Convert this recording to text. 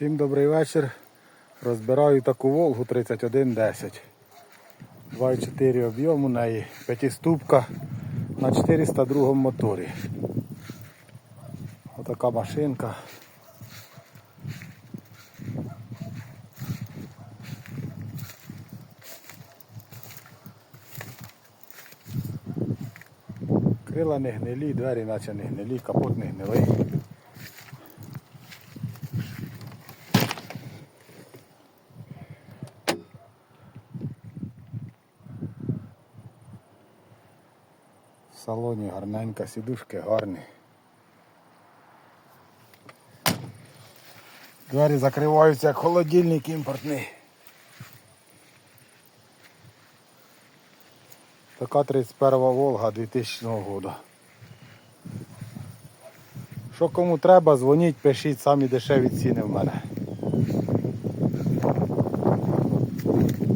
Всім добрий вечір. Розбираю таку Волгу 3110. 2,4 об'єм у неї, п'ятиступка на 402 моторі. Отака машинка. Крила не гнилі, двері наче не гнилі, капот не гнилий. В салоні гарненька, сідушки гарні. Двері закриваються як холодильник імпортний. Така 31 Волга 2000 року. Що кому треба, дзвоніть, пишіть, самі дешеві ціни в мене.